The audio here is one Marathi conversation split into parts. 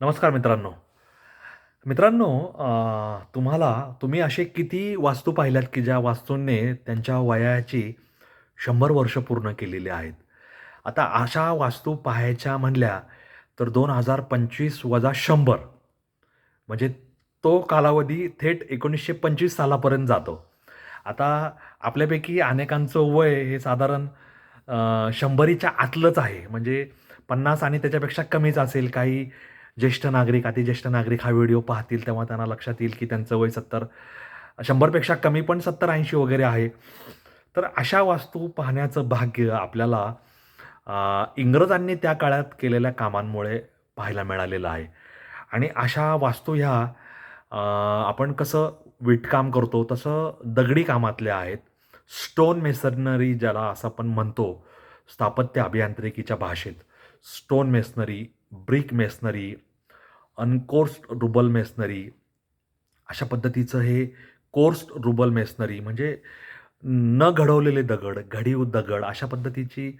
नमस्कार मित्रांनो. मित्रांनो तुम्हाला तुम्ही असे किती वास्तू पाहिल्यात की ज्या वास्तूंनी त्यांच्या वयाची शंभर वर्ष पूर्ण केलेली आहेत? आता अशा वास्तू पाहायच्या म्हणल्या तर दोन हजार पंचवीस वजा शंभर म्हणजे तो कालावधी थेट एकोणीसशे पंचवीस सालापर्यंत जातो. आता आपल्यापैकी अनेकांचं वय हे साधारण शंभरीच्या आतलंच आहे. म्हणजे पन्नास आणि त्याच्यापेक्षा कमीच असेल काही ज्येष्ठ नागरिक अतिज्येष्ठ नागरिक हा व्हिडिओ पाहतील तेव्हा त्यांना लक्षात येईल की त्यांचं वय सत्तर शंभरपेक्षा कमी पण सत्तर ऐंशी वगैरे आहे. तर अशा वास्तू पाहण्याचं भाग्य आपल्याला इंग्रजांनी त्या काळात केलेल्या कामांमुळे पाहायला मिळालेलं आहे. आणि अशा वास्तू ह्या आपण कसं विटकाम करतो तसं दगडी कामातल्या आहेत. स्टोन मेसनरी ज्याला असं आपण म्हणतो स्थापत्य अभियांत्रिकीच्या भाषेत. Stone masonry brick masonry uncoursed rubble masonry अशा पद्धतीचं हे कोर्स्ड रुबल मेसनरी म्हणजे न घडवलेले दगड घडीव दगड अशा पद्धतीची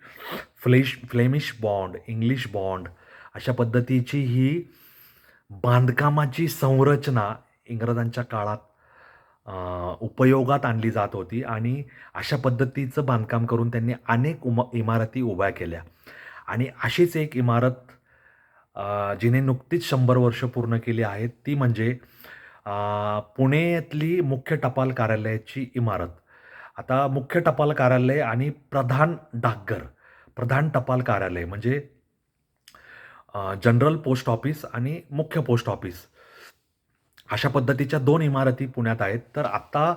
flesh Flemish bond English bond अशा पद्धतीची ही बांधकामाची संरचना इंग्रजांच्या काळात उपयोगात आणली जात होती आणि अशा पद्धतीचं बांधकाम करून त्यांनी अनेक उम इमारती उभ्या केल्या. आणि अशीच एक इमारत जिने नुकतीच शंभर वर्ष पूर्ण केली आहेत ती म्हणजे पुणेतली मुख्य टपाल कार्यालयाची इमारत. आता मुख्य टपाल कार्यालय आणि प्रधान डाकघर प्रधान टपाल कार्यालय म्हणजे जनरल पोस्ट ऑफिस आणि मुख्य पोस्ट ऑफिस. अशा पद्धतीच्या दोन इमारती पुण्यात आहेत. तर आत्ता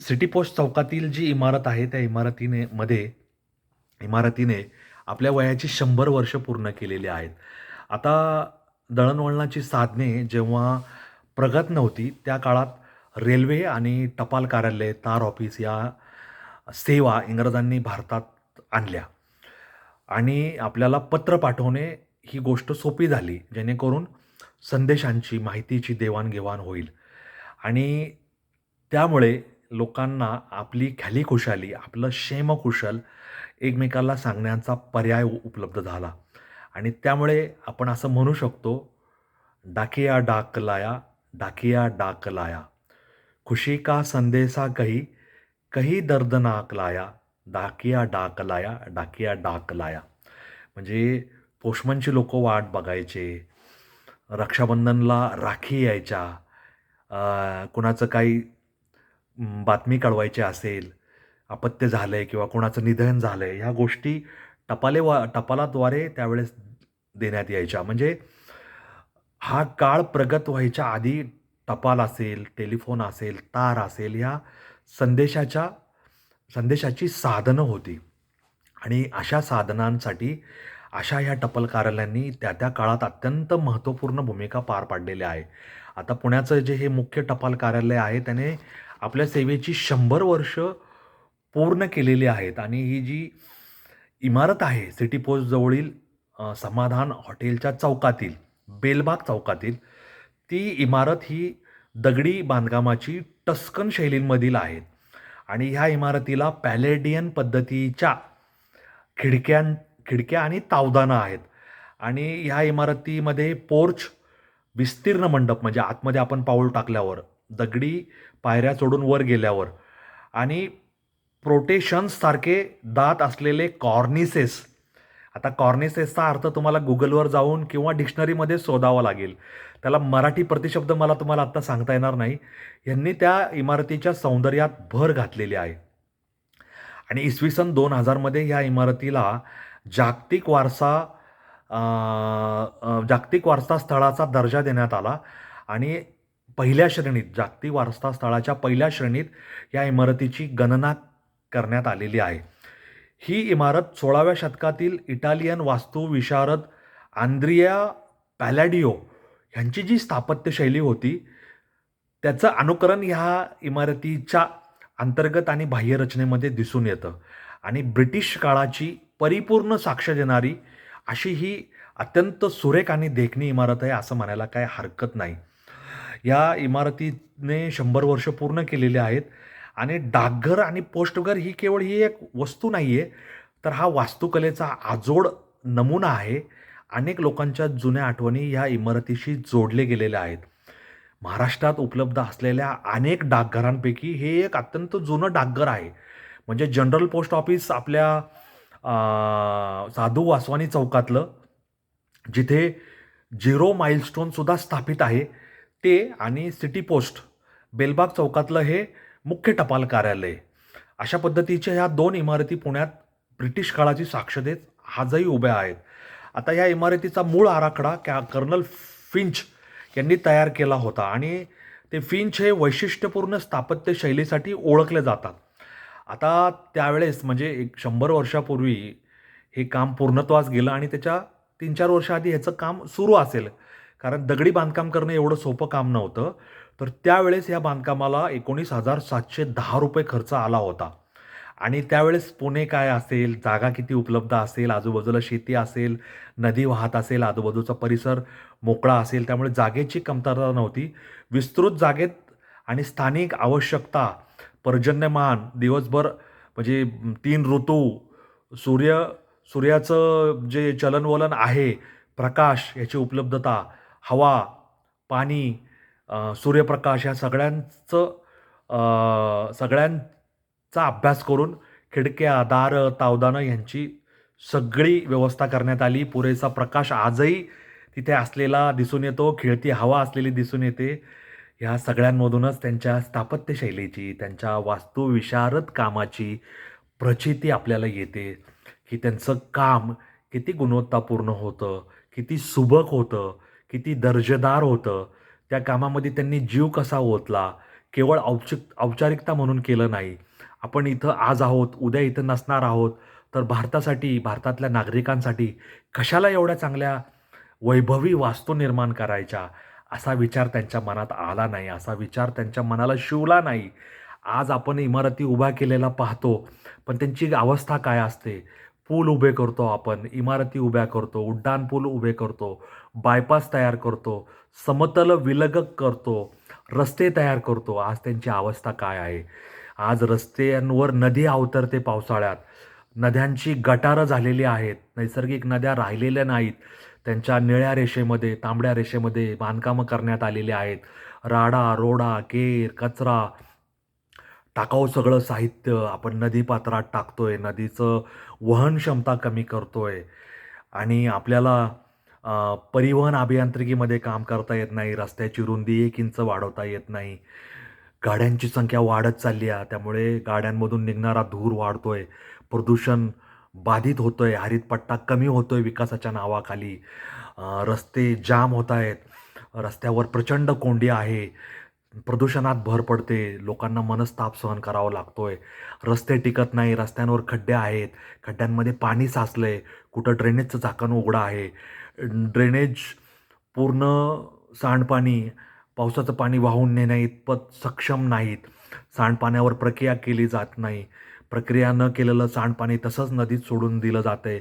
सिटी पोस्ट चौकातील जी इमारत आहे त्या इमारतीने मध्ये इमारतीने आपल्या वयाची शंभर वर्ष पूर्ण केलेली आहेत. आता दळणवळणाची साधने जेव्हा प्रगत नव्हती त्या काळात रेल्वे आणि टपाल कार्यालय तार ऑफिस या सेवा इंग्रजांनी भारतात आणल्या. आणि आपल्याला पत्र पाठवणे ही गोष्ट सोपी झाली जेणेकरून संदेशांची माहितीची देवाणघेवाण होईल. आणि त्यामुळे लोकांना आपली ख्याली खुशाली आपलं क्षेमकुशल एकमेकाला सांगण्याचा पर्याय उपलब्ध झाला. आणि त्यामुळे आपण असं म्हणू शकतो डाकिया डाक लाया डाकिया डाक लाया खुशी का संदेसा कही कही दर्दनाक लाया डाकिया डाकलाया डाकिया डाक लाया. म्हणजे पोषमनची लोक वाट बघायचे रक्षाबंधनला राखी यायच्या कुणाचं काही बातमी कळवायची असेल अपत्य झालं आहे किंवा कुणाचं निधन झालं आहे ह्या गोष्टी टपाले वा टपालाद्वारे त्यावेळेस देण्यात यायच्या. म्हणजे हा काळ प्रगत व्हायच्या आधी टपाल असेल टेलिफोन असेल तार असेल ह्या संदेशाच्या संदेशाची साधनं होती. आणि अशा साधनांसाठी अशा ह्या टपाल कार्यालयांनी त्या त्या काळात अत्यंत महत्त्वपूर्ण भूमिका पार पाडलेल्या आहे. आता पुण्याचं जे हे मुख्य टपाल कार्यालय आहे त्याने आपल्या सेवेची शंभर वर्ष पूर्ण केलेली आहेत. आणि ही जी इमारत आहे. सिटी पोस्ट जवळील समाधान हॉटेलच्या चौकातील बेलबाग चौकातील. ती इमारत ही दगडी बांधकामाची टस्कन शैलींमधील आहे आणि ह्या इमारतीला पॅलेडियन पद्धतीच्या खिडक्यां खिडक्या आणि तावदानं आहेत. आणि ह्या इमारतीमध्ये पोर्च विस्तीर्ण मंडप म्हणजे आतमध्ये आपण पाऊल टाकल्यावर दगडी पायऱ्या चढून वर गेल्यावर आणि प्रोटेशन्ससारखे दात असलेले कॉर्निसेस. आता कॉर्निसेसचा अर्थ तुम्हाला गुगलवर जाऊन किंवा डिक्शनरीमध्ये शोधावा लागेल. त्याला मराठी प्रतिशब्द मला तुम्हाला आत्ता सांगता येणार नाही. यांनी त्या इमारतीच्या सौंदर्यात भर घातलेली आहे. आणि इसवी सन दोन हजारमध्ये ह्या इमारतीला जागतिक वारसा जागतिक वारसा स्थळाचा दर्जा देण्यात आला. आणि पहिल्या श्रेणीत जागतिक वारसा स्थळाच्या पहिल्या श्रेणीत या इमारतीची गणना करण्यात आलेली आहे. ही इमारत सोळाव्या शतकातील इटालियन वास्तुविशारद आंद्रिया पॅलॅडिओ ह्यांची जी स्थापत्यशैली होती त्याचं अनुकरण ह्या इमारतीच्या अंतर्गत आणि बाह्यरचनेमध्ये दिसून येतं. आणि ब्रिटिश काळाची परिपूर्ण साक्ष देणारी अशी ही अत्यंत सुरेख आणि देखणी इमारत आहे असं म्हणायला काय हरकत नाही. या इमारतीने शंभर वर्ष पूर्ण केलेली आहेत. आणि डाकघर आणि पोस्टघर ही केवळ ही एक वस्तू नाही आहे तर हा वास्तुकलेचा आजोड नमुना आहे. अनेक लोकांच्या जुन्या आठवणी या इमारतीशी जोडले गेलेल्या आहेत. महाराष्ट्रात उपलब्ध असलेल्या अनेक डाकघरांपैकी हे एक अत्यंत जुनं डाकघर आहे. म्हणजे जनरल पोस्ट ऑफिस आपल्या साधू वासवानी चौकातलं जिथे झिरो माइलस्टोनसुद्धा स्थापित आहे. ते आणि सिटी पोस्ट बेलबाग चौकातलं हे मुख्य टपाल कार्यालय. अशा पद्धतीच्या ह्या दोन इमारती पुण्यात ब्रिटिश काळाची साक्ष देत आजही उभ्या आहेत. आता या इमारतीचा मूळ आराखडा कॅ कर्नल फिंच यांनी तयार केला होता आणि ते फिंच हे वैशिष्ट्यपूर्ण स्थापत्य शैलीसाठी ओळखले जातात. आता त्यावेळेस म्हणजे एक शंभर वर्षापूर्वी हे काम पूर्णत्वास गेलं आणि त्याच्या तीन चार वर्षाआधी ह्याचं काम सुरू असेल. कारण दगडी बांधकाम करणं एवढं सोपं काम नव्हतं. तर त्यावेळेस या बांधकामाला एकोणीस हजार सातशे दहा रुपये खर्च आला होता. आणि त्यावेळेस पुणे काय असेल जागा किती उपलब्ध असेल आजूबाजूला शेती असेल नदी वाहत असेल आजूबाजूचा परिसर मोकळा असेल त्यामुळे जागेची कमतरता नव्हती. विस्तृत जागेत आणि स्थानिक आवश्यकता पर्जन्यमान दिवसभर म्हणजे तीन ऋतू सूर्य सूर्याचं जे चलनवलन आहे प्रकाश याची उपलब्धता हवा पाणी सूर्यप्रकाश या सगळ्यांचं सगळ्यांचा अभ्यास करून खिडक्या दारं तावदानं ह्यांची सगळी व्यवस्था करण्यात आली. पुरेसा प्रकाश आजही तिथे असलेला दिसून येतो. खिळती हवा असलेली दिसून येते. ह्या सगळ्यांमधूनच त्यांच्या स्थापत्यशैलीची त्यांच्या वास्तुविशारद कामाची प्रचिती आपल्याला येते. की त्यांचं काम किती गुणवत्तापूर्ण होतं किती सुबक होतं किती दर्जेदार होतं. त्या कामामध्ये त्यांनी जीव कसा ओतला? केवळ औपचिक औपचारिकता म्हणून केलं नाही. आपण इथं आज आहोत उद्या इथं नसणार आहोत तर भारतासाठी भारतातल्या नागरिकांसाठी कशाला एवढ्या चांगल्या वैभवी वास्तू निर्माण करायच्या? असा विचार त्यांच्या मनात आला नाही असा विचार त्यांच्या मनाला शिवला नाही. आज आपण इमारती उभ्या केलेला पाहतो पण त्यांची अवस्था काय असते? पूल उभे करतो आपण इमारती उभ्या करतो उड्डाण पूल उभे करतो. बायपास तयार करतो समतल विलगक करतो रस्ते तयार करतो. आज त्यांची अवस्था काय आहे? आज रस्त्यांवर नदी अवतरते पावसाळ्यात. नद्यांची गटारं झालेली आहेत. नैसर्गिक नद्या राहिलेल्या नाहीत. त्यांच्या निळ्या रेषेमध्ये तांबड्या रेषेमध्ये बांधकामं करण्यात आलेली आहेत. राडा रोडा केर कचरा टाकाऊ सगळं साहित्य आपण नदीपात्रात टाकतोय. नदीचं वहन क्षमता कमी करतोय. आणि आपल्याला परिवहन अभियांत्रिकीमध्ये काम करता येत नाही रस्त्याची रुंदी एक इंच वाढवता येत नाही. गाड्यांची संख्या वाढत चालली आहे त्यामुळे गाड्यांमधून निघणारा धूर वाढतो आहे प्रदूषण बाधित होतो आहे हरितपट्टा कमी होतो आहे विकासाच्या नावाखाली. रस्ते जाम होत आहेत रस्त्यावर प्रचंड कोंडी आहे प्रदूषणात भर पडते लोकांना मनस्ताप सहन करावा लागतो आहे रस्ते टिकत नाही रस्त्यांवर खड्डे आहेत खड्ड्यांमध्ये पाणी साचलं आहे कुठं ड्रेनेजचं झाकण उघडं आहे. ड्रेनेज पूर्ण सांडपाणी पावसाचं पाणी वाहून नेण्या इतपत सक्षम नाहीत. सांडपाण्यावर प्रक्रिया केली जात नाही. प्रक्रिया न केलेलं सांडपाणी तसंच नदीत सोडून दिलं जातं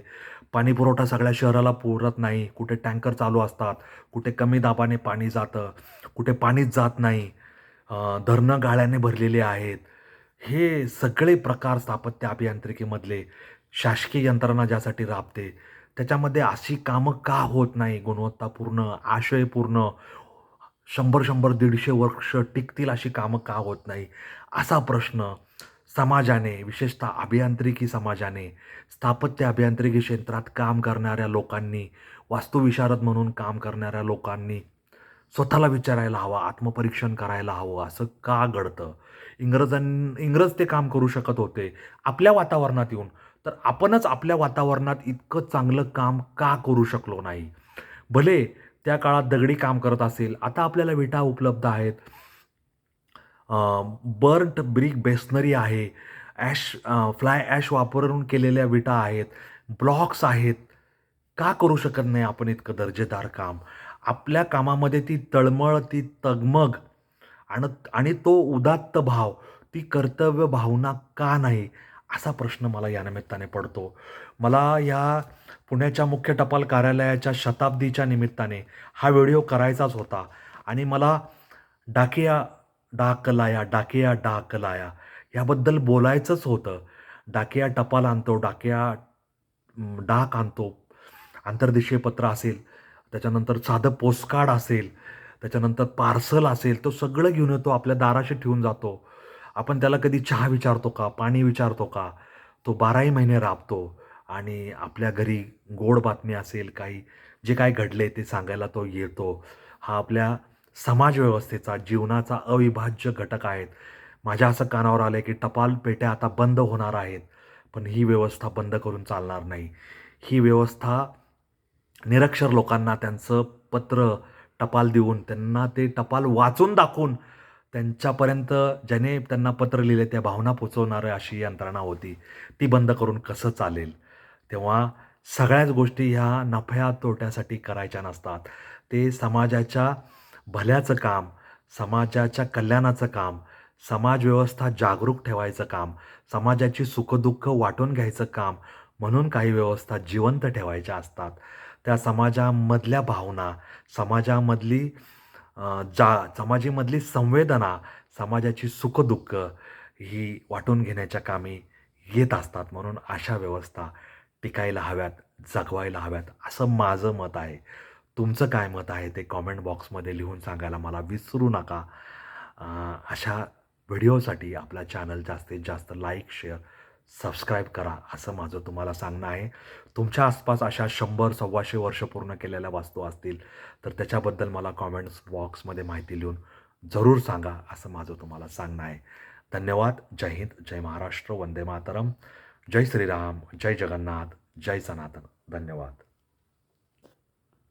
पाणी पुरवठा सगळ्या शहराला पुरत नाही. कुठे टँकर चालू असतात कुठे कमी दाबाने पाणी जातं कुठे पाणीच जात नाही. धरणं गाळ्याने भरलेली आहेत. हे सगळे प्रकार स्थापत्य अभियांत्रिकीमधले शासकीय यंत्रणा ज्यासाठी राबते त्याच्यामध्ये अशी कामं का होत नाही? गुणवत्तापूर्ण आशयपूर्ण शंभर शंभर दीडशे वर्ष टिकतील अशी कामं का होत नाही? असा प्रश्न समाजाने विशेषतः अभियांत्रिकी समाजाने स्थापत्य अभियांत्रिकी क्षेत्रात काम करणाऱ्या लोकांनी वास्तुविशारद म्हणून काम करणाऱ्या लोकांनी स्वतःला विचारायला हवं आत्मपरीक्षण करायला हवं असं का घडतं? इंग्रजां इंग्रज ते काम करू शकत होते. आपल्या वातावरणात येऊन तर आपणच आपल्या वातावरणात इतकं चांगलं काम का करू शकलो नाही? भले त्या काळात दगडी काम करत असेल आता आपल्याला विटा उपलब्ध आहेत. बर्ट ब्रिक बेसनरी आहे ॲश फ्लाय ॲश वापरून केलेल्या विटा आहेत ब्लॉक्स आहेत. का करू शकत नाही आपण इतकं दर्जेदार काम? आपल्या कामामध्ये ती तळमळ ती तगमग आणि आणि तो उदात्त भाव ती कर्तव्य भावना का नाही? असा प्रश्न मला या निमित्ताने पडतो. मला या पुण्याच्या मुख्य टपाल कार्यालयाच्या शताब्दीच्या निमित्ताने हा व्हिडिओ करायचाच होता आणि मला डाकिया डाकलाया डाकिया डाकलाया याबद्दल बोलायचंच होतं. डाकिया टपाल आणतो डाकिया डाक आणतो. आंतरदेशीय पत्र असेल त्याच्यानंतर साधं पोस्टकार्ड असेल त्याच्यानंतर पार्सल असेल तो सगळं घेऊन येतो आपल्या दाराशी ठेवून जातो. आपण त्याला कधी चहा विचारतो का पाणी विचारतो का तो बाराही महिने राबतो आणि आपल्या घरी गोड बातमी असेल काही जे काय घडले ते सांगायला तो येतो. हा आपल्या समाजव्यवस्थेचा जीवनाचा अविभाज्य घटक आहेत. माझ्या असं कानावर आलं की टपाल पेट्या आता बंद होणार आहेत पण ही व्यवस्था बंद करून चालणार नाही. ही व्यवस्था निरक्षर लोकांना त्यांचं पत्र टपाल देऊन त्यांना ते टपाल वाचून दाखवून त्यांच्यापर्यंत ज्याने त्यांना पत्र लिहिले त्या भावना पोचवणारं अशी यंत्रणा होती. ती बंद करून कसं चालेल? तेव्हा सगळ्याच गोष्टी ह्या नफ्या तोट्यासाठी करायच्या नसतात. ते समाजाच्या भल्याचं काम समाजाच्या कल्याणाचं काम समाजव्यवस्था जागरूक ठेवायचं काम समाजाची सुखदुःख वाटून घ्यायचं काम म्हणून काही व्यवस्था जिवंत ठेवायच्या असतात. त्या समाजामधल्या भावना समाजामधली जा समाजामधली संवेदना समाजाची सुखदुःख ही वाटून घेण्याच्या कामी येत असतात म्हणून अशा व्यवस्था टिकायला हव्यात जगवायला हव्यात असं माझं मत आहे. तुमचं काय मत आहे ते कॉमेंट बॉक्समध्ये लिहून सांगायला मला विसरू नका. अशा व्हिडिओसाठी आपला चॅनल जास्तीत जास्त लाईक शेअर सबस्क्राईब करा असं माझं तुम्हाला सांगणं आहे. तुमच्या आसपास अशा शंभर सव्वाशे वर्ष पूर्ण केलेल्या वास्तू असतील तर त्याच्याबद्दल मला कॉमेंट्स बॉक्समध्ये माहिती लिहून जरूर सांगा असं माझं तुम्हाला सांगणं आहे. धन्यवाद. जय हिंद. जय महाराष्ट्र. वंदे मातरम. जय श्रीराम. जय जगन्नाथ. जय सनातन. धन्यवाद.